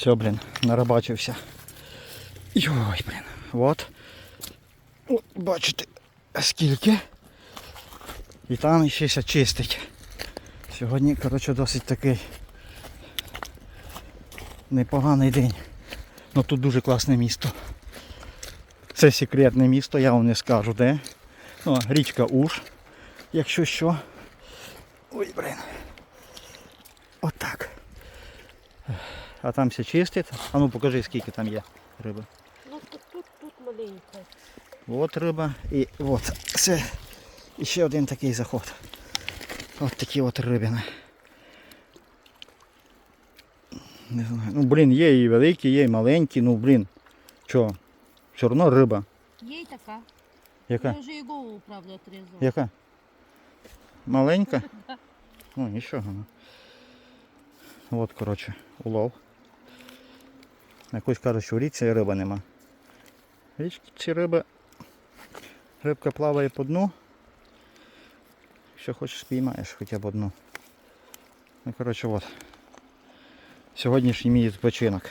Все, блін, нарабачився. Йой, блін. От. От, бачите, скільки. І там ще ся чистить. Сьогодні, коротше, досить такий непоганий день. Ну тут дуже класне місто. Це секретне місто, я вам не скажу де. Ну, річка Уж, якщо що. Ой, блін. А там все чистить. А ну покажи, скільки там є риби. Ну тут, тут, тут маленька. От риба і от це ще один такий заход. От такі от рибини. Не знаю. Ну блін, є і великі, є і маленькі, ну блін. Що? Все одно риба. Є й така. Яка? Я вже і голову, правда, отрізала. Яка? Маленька? Ну, нічого. От, коротше, улов. Якось кажуть, що в річці риба нема. В річці риби Рибка плаває по дну. Якщо хочеш спіймаєш хоча б одну. Ну, коротше, от. Сьогоднішній мій відпочинок.